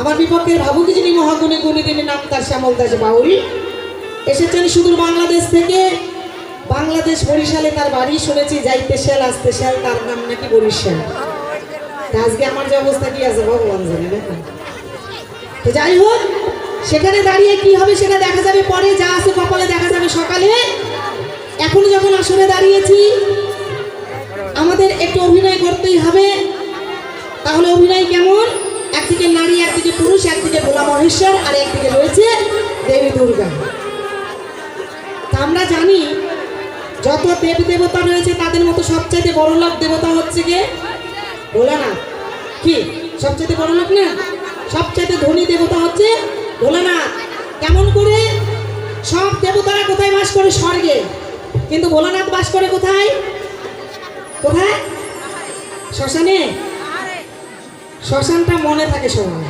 আমার বিপক্ষের ভাবুকি যিনি মহাগুণী গুণী তিনি নাম তার শ্যামল দাস বাউরি। এসেছেন সুদূর বাংলাদেশ থেকে। বাংলাদেশ বরিশালে তার বাড়ি শুনেছি, যাইতে শেল আসতে শেল তার নাম নাকি বরিশাল আজকে আমার যে অবস্থা কি আছে, ভগবান জানে, দেখুন। তো যাই হোক, সেখানে দাঁড়িয়ে কি হবে সেটা দেখা যাবে পরে, যা আছে কপালে দেখা যাবে সকালে। এখন যখন আসলে দাঁড়িয়েছি, আমাদের একটু অভিনয় করতেই হবে। তাহলে অভিনয় কেমন? একদিকে নারী, একদিকে পুরুষ, একদিকে ভোলা মহেশ্বর, আর একদিকে রয়েছে দেবী দুর্গা। আমরা জানি যত দেবী দেবতা রয়েছে, তাদের মতো সবচাইতে বড় লোক দেবতা হচ্ছে কে? ভোলানাথ। কি? সবচাইতে বড় লোক না? সবচাইতে ধনী দেবতা হচ্ছে ভোলানাথ। কেমন করে? সব দেবতারা কোথায় বাস করে? স্বর্গে। কিন্তু ভোলানাথ বাস করে কোথায়? কোথায়? শ্মশানে। শ্মশানটা মনে থাকে সবার।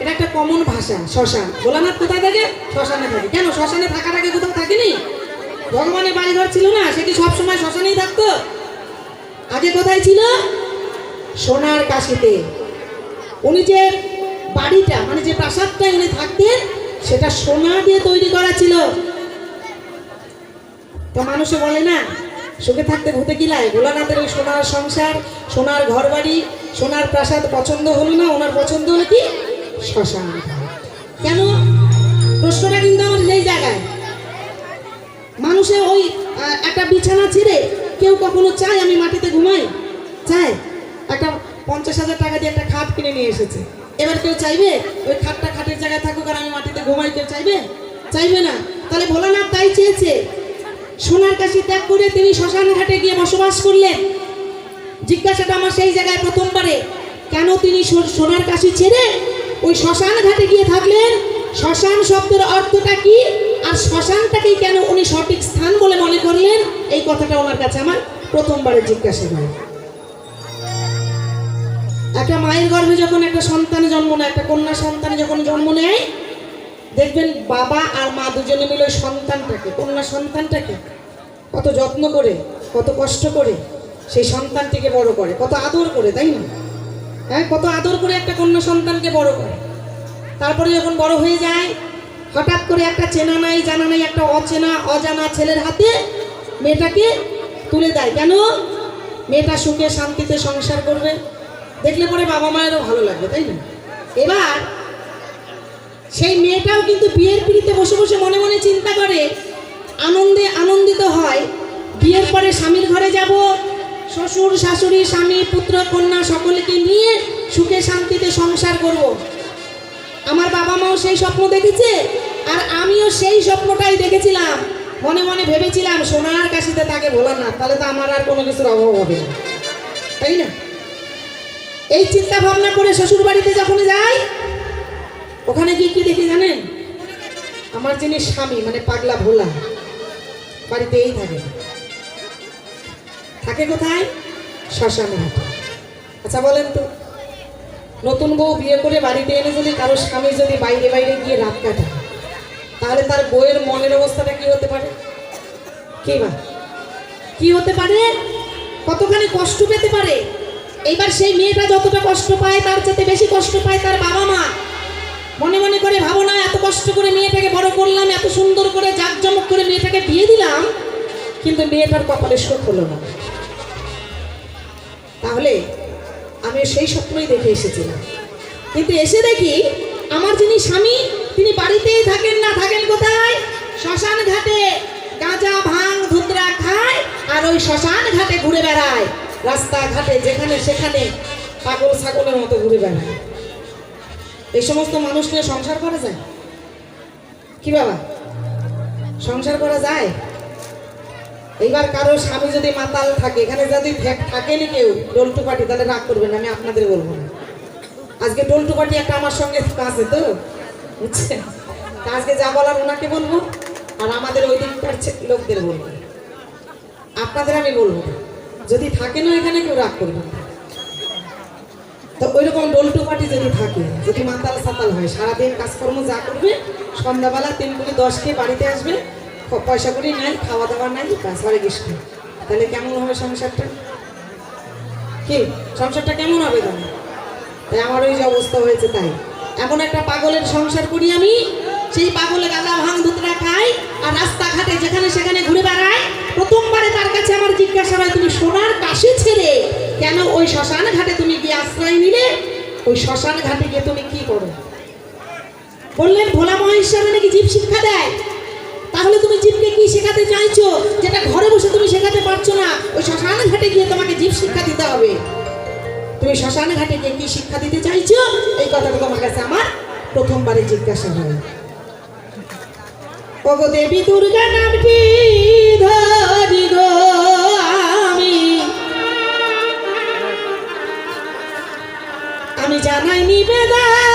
এটা একটা কমন ভাষা, শ্মশান। ভোলানাথ কোথায় থাকে? শ্মশানে থাকে। কেন? শ্মশানে আগে কোথাও থাকেনি? ভগবানের বাড়িঘর ছিল না? সেটি সবসময় শ্মশানেই থাকতো? আগে কোথায় ছিল? সোনার কাশিতে। উনি যে বাড়িটা মানে যে প্রাসাদটা উনি থাকতেন, সেটা সোনা দিয়ে তৈরি করা ছিল। তো মানুষে বলে না, সুখে থাকতে ভূতে কি লাই? ভোলানাথের ওই সোনার সংসার, সোনার ঘর বাড়ি সোনার প্রাসাদ পছন্দ হলো না, ওনার পছন্দ হলো কি? শ্মশান কেন? প্রশ্নটা কিন্তু আমার সেই জায়গায়। মানুষের ওই একটা বিছানা ছেড়ে কেউ কখনো চায় আমি মাটিতে ঘুমাই? চায়। একটা পঞ্চাশ হাজার টাকা দিয়ে একটা খাট কিনে নিয়ে এসেছে। এবার কেউ চাইবে? ওই খাটটা খাটের জায়গায় থাকুক আর আমি মাটিতে ঘুমাই, কেউ চাইবে? চাইবে না। তাহলে ভোলানাথ তাই চেয়েছে। সোনার কাশি ত্যাগ করে তিনি শ্মশান ঘাটে গিয়ে বসবাস করলেন। জিজ্ঞাসাটা আমার সেই জায়গায় প্রথমবারে, কেন তিনি সোনার কাশি ছেড়ে ওই শ্মশান ঘাটে গিয়ে থাকলেন? শ্মশান শব্দের অর্থটা কি? আর শ্মশানটাকেই কেন উনি সঠিক স্থান বলে মনে করলেন? এই কথাটা ওনার কাছে আমার প্রথমবারে জিজ্ঞাসা করে একটা মায়ের গর্ভে যখন একটা সন্তান জন্ম নেয়, একটা কন্যা সন্তান যখন জন্ম নেয়, দেখবেন বাবা আর মা দুজনে মিলে সন্তানটাকে, কন্যা সন্তানটাকে কত যত্ন করে, কত কষ্ট করে সেই সন্তানটিকে বড় করে। কত আদর করে, তাই না? হ্যাঁ কত আদর করে একটা কন্যা সন্তানকে বড় করে। তারপরে যখন বড় হয়ে যায়, হঠাৎ করে একটা চেনা নাই, জানা নাই, একটা অচেনা, অজানা ছেলের হাতে মেয়েটাকে তুলে দেয়। কেন? মেয়েটা সুখে, শান্তিতে সংসার করবে। দেখলে পরে বাবা মায়েরও ভালো লাগবে, তাই না? এবার সেই মেয়েটাও কিন্তু বিয়ের পিড়িতে বসে বসে মনে মনে চিন্তা করে, আনন্দে আনন্দিত হয়। বিয়ের পরে স্বামীর ঘরে যাব শ্বশুর, শাশুড়ি, স্বামী, পুত্র, কন্যা সকলকে নিয়ে সুখে শান্তিতে সংসার করব। আমার বাবা মাও সেই স্বপ্ন দেখেছে আর আমিও সেই স্বপ্নটাই দেখেছিলাম। মনে মনে ভেবেছিলাম, সোনার কাশিতে তাকে ভোলা না, তাহলে তো আমার আর কোনো কিছুর অভাব হবে না। তাই না? এই চিন্তা ভাবনা করে শ্বশুর বাড়িতে যখন যাই, ওখানে গিয়ে কি দেখি জানেন? আমার যিনি স্বামী মানে পাগলা ভোলা বাড়িতে এই থাকে। থাকে কোথায়? শ্মশানে হাটে আচ্ছা বলেন তো, নতুন বউ বিয়ে করে বাড়িতে এনে যদি কারও স্বামী যদি বাইরে বাইরে গিয়ে রাত কাটায়, তাহলে তার বউয়ের মনের অবস্থাটা কি হতে পারে? কি বা? কি হতে পারে? কতখানি কষ্ট পেতে পারে? এইবার সেই মেয়েটা যতটা কষ্ট পায়, তার চাইতে বেশি কষ্ট পায় তার বাবা মা। মনে মনে করে ভাবো না এত কষ্ট করে মেয়েটাকে বড় করলাম, এত সুন্দর করে জাঁকজমক করে মেয়েটাকে বিয়ে দিলাম, কিন্তু মেয়েটার কপালে শোক হলো না। তাহলে আমি সেই স্বপ্নই দেখে এসেছিলাম। কিন্তু এসে দেখি আমার যিনি স্বামী, তিনি বাড়িতেই থাকেন না, থাকেন কোথায়? শ্মশান ঘাটে গাঁজা, ভাং, ধুতরা খায় আর ওই শ্মশান ঘাটে ঘুরে বেড়ায়। রাস্তাঘাটে যেখানে সেখানে পাগল ছাগলের মতো ঘুরে বেড়ায়। এই সমস্ত মানুষ নিয়ে সংসার করা যায়? কি বাবা? সংসার করা যায়? এইবার কারও স্বামী যদি মাতাল থাকে, এখানে যদি থাক- থাকেনি কেউ ডোলটু পাটি তাহলে রাগ করবেন, আমি আপনাদের বলব না। আজকে ডোলটু পাটি একটা আমার সঙ্গে আছে তো, বুঝছেন? আজকে যা বলার ওনাকে বলব, আর আমাদের ওই দিককার ছে- লোকদের বলব। আপনাদের আমি বলব না। যদি থাকেনও এখানে, কেউ রাগ করবেন না। তো ওই রকম ডোলটু পাটি যদি থাকে, যদি মাতাল সাতাল হয়, সারাদিন কাজকর্ম যা করবে, সন্ধ্যাবেলা তিন কুড়ি দশ খেয়ে বাড়িতে আসবে পয়সা করি নাই খাওয়া দাওয়া নাই কাজ বাড়ি গেছে তাহলে কেমন হবে সংসারটা? কি? সংসারটা কেমন হবে তাহলে? তাই আমার ওই যে অবস্থা হয়েছে তাই। এমন একটা পাগলের সংসার করি আমি, সেই পাগলে গাঁদা ভাঙ দুতরা খাই আর রাস্তাঘাটে যেখানে সেখানে ঘুরে বেড়ায়, প্রথমবারে তার কাছে আমার জিজ্ঞাসা হয়, তুমি সোনার কাশি ছেড়ে কেন ওই শ্মশান ঘাটে তুমি গিয়ে আশ্রয় নিলে? ওই শ্মশান ঘাটে গিয়ে তুমি কি করো? বললেন, ভোলা মহেশ্বরে তুমি জীবকে কি শেখাতে চাইছো? যেটা ঘরে বসে তুমি শেখাতে পারছ না, ওই শ্মশান ঘাটে গিয়ে তোমাকে জীব শিক্ষা দিতে হবে। তুমি শ্মশান ঘাটে গিয়ে কি শিক্ষা দিতে চাইছো? এই কথাটা তোমার কাছে আমার প্রথমবারে জিজ্ঞাসা হয়। ওগো দেবী দুর্গা নাম কি ধরি গো আমি। আমি জানাই নিবেদন